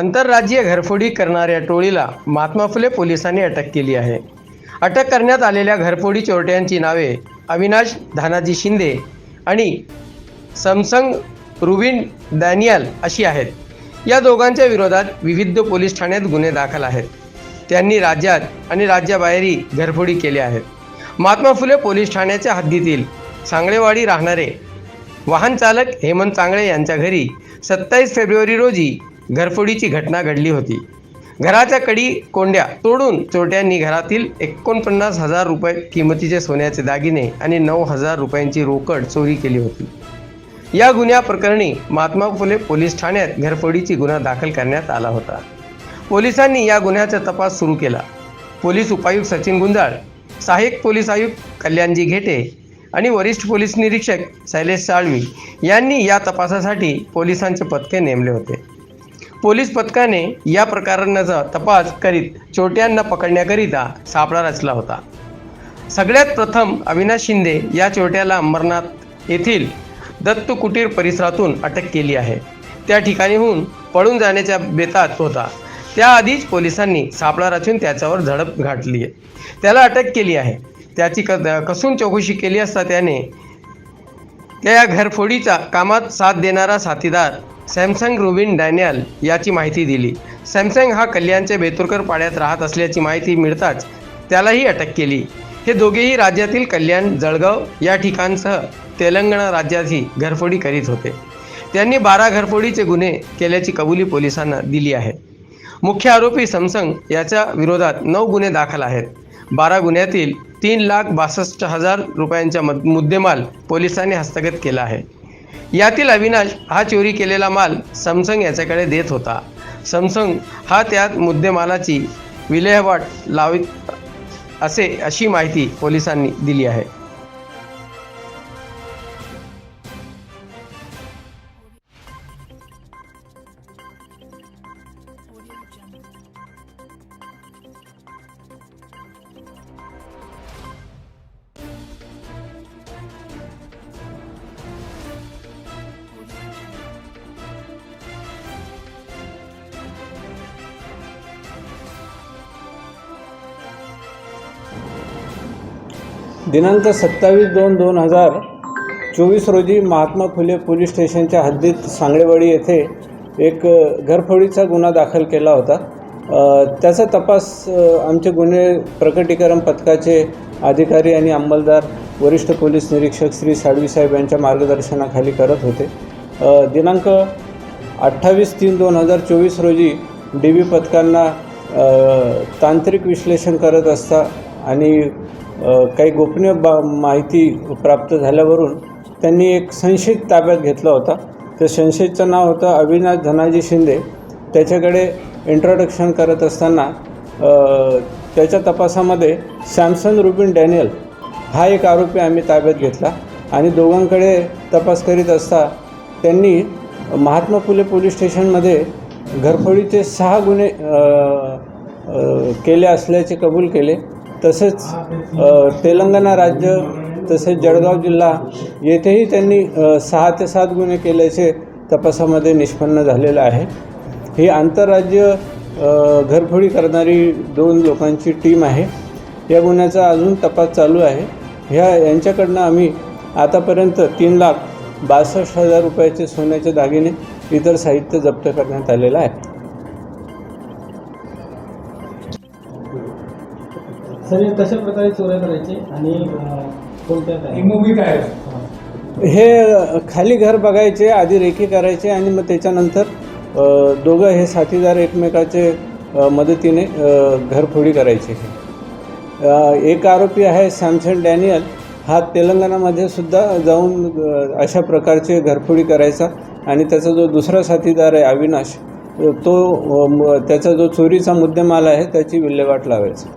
आंतरराज्यीय घरफोडी करणाऱ्या टोळीला महात्मा फुले पोलिसांनी अटक केली आहे. अटक करण्यात आलेल्या घरफोडी चोरट्यांची नावे अविनाश धानाजी शिंदे आणि समसंग रुबिन डॅनियल अशी आहेत. या दोघांच्या विरोधात विविध पोलीस ठाण्यात गुन्हे दाखल आहेत. त्यांनी राज्यात आणि राज्याबाहेरही घरफोडी केल्या आहेत. महात्मा फुले पोलीस ठाण्याच्या हद्दीतील सांगळेवाडी राहणारे वाहन चालक हेमंत चांगळे यांच्या घरी सत्तावीस फेब्रुवारी रोजी घरफोडीची घटना घडली होती. घराच्या कडी कोंड्या तोडून चोरट्यांनी घरातील एकोणपन्नास हजार रुपये किमतीचे सोन्याचे दागिने आणि नऊ हजार रुपयांची रोकड चोरी केली होती. या गुन्ह्या प्रकरणी महात्मा फुले पोलीस ठाण्यात घरफोडीची गुन्हा दाखल करण्यात आला होता. पोलिसांनी या गुन्ह्याचा तपास सुरू केला. पोलीस उपायुक्त सचिन गुंजाळ सहाय्यक पोलीस आयुक्त कल्याणजी घेटे आणि वरिष्ठ पोलीस निरीक्षक शैलेश साळवी यांनी या तपासासाठी पोलिसांचे पथके नेमले होते. पोलीस पथकाने या प्रकरणाचा तपास करीत चोरट्यांना पकडण्याकरिता सापळा रचला होता. सगळ्यात प्रथम अविनाश शिंदे या चोरट्याला अंबरनाथ येथील दत्त कुटीर परिसरातून अटक केली आहे. त्या ठिकाणीहून पळून जाण्याच्या बेतात होता. त्याआधीच पोलिसांनी सापळा रचून त्याच्यावर झडप घातली आहे. त्याला अटक केली आहे. त्याची क कसून चौकशी केली असता त्याने त्या घरफोडीचा कामात साथ देणारा साथीदार सॅमसंग रुबिन डॅनियल याची माहिती दिली. सॅमसंग हा कल्याणच्या बेतुरकर पाड्यात राहत असल्याची माहिती मिळताच त्यालाही अटक केली. हे दोघेही राज्यातील कल्याण जळगाव या ठिकाणसह तेलंगणा राज्यातही घरफोडी करीत होते. त्यांनी बारा घरफोडीचे गुन्हे केल्याची कबुली पोलिसांना दिली आहे. मुख्य आरोपी सॅमसंग याच्या विरोधात नऊ गुन्हे दाखल आहेत. बारा गुन्ह्यातील तीन लाख बासष्ट हजार रुपयांचा मद- मुद्देमाल पोलिसांनी हस्तगत केला आहे. यातील अविनाश हा चोरी केलेला माल सॅमसंग याच्याकडे देत होता. सॅमसंग हा त्यात मुद्देमालाची विल्हेवाट लावित असे अशी माहिती पोलिसांनी दिली आहे. दिनांक सत्तावीस दोन दोन हजार चोवीस रोजी महात्मा फुले पोलीस स्टेशनच्या हद्दीत सांगळेवाडी येथे एक घरफोडीचा गुन्हा दाखल केला होता. त्याचा तपास आमचे गुन्हे प्रकटीकरण पथकाचे अधिकारी आणि अंमलदार वरिष्ठ पोलीस निरीक्षक श्री साळवीसाहेब यांच्या मार्गदर्शनाखाली करत होते. दिनांक अठ्ठावीस तीन दोन हजार चोवीस रोजी डी बी पथकांना तांत्रिक विश्लेषण करत असता आणि काही गोपनीय बा माहिती प्राप्त झाल्यावरून त्यांनी एक संशयित ताब्यात घेतला होता. त्या संशयितचं नाव होतं अविनाश धनाजी शिंदे. त्याच्याकडे इंट्रोडक्शन करत असताना त्याच्या तपासामध्ये सॅमसन रुबिन डॅनियल हा एक आरोपी आम्ही ताब्यात घेतला आणि दोघांकडे तपास करीत असता त्यांनी महात्मा फुले पोलीस स्टेशनमध्ये घरफोडीचे सहा गुन्हे केले असल्याचे कबूल केले. तसेच तेलंगणा राज्य तसेच जळगाव जिल्हा येथेही त्यांनी सहा ते सात गुन्हे केल्याचे तपासामध्ये निष्पन्न झालेलं आहे. ही आंतरराज्य घरफोडी करणारी दोन लोकांची टीम आहे. या गुन्ह्याचा अजून तपास चालू आहे. ह्या यांच्याकडनं आम्ही आतापर्यंत तीन लाख बासष्ट हजार रुपयाचे सोन्याचे दागिने इतर साहित्य जप्त करण्यात आलेलं आहे. सर हे कशा प्रकारे चोऱ्या करायचे आणि कोणत्या ही मूवी काय आहे? हां. हे अ, खाली घर बघायचे आधी रेखी करायचे आणि मग त्याच्यानंतर अ, दोघं हे साथीदार एकमेकाचे अ, मदतीने अ, घरफोडी करायचे अ, एक आरोपी आहे सॅमसन डॅनियल हा तेलंगणामध्ये सुद्धा जाऊन अ, अशा प्रकारचे घरफोडी करायचा आणि त्याचा जो दुसरा साथीदार आहे अविनाश तो अ, म- त्याचा जो चोरीचा मुद्देमाल आहे त्याची विल्हेवाट लावायचा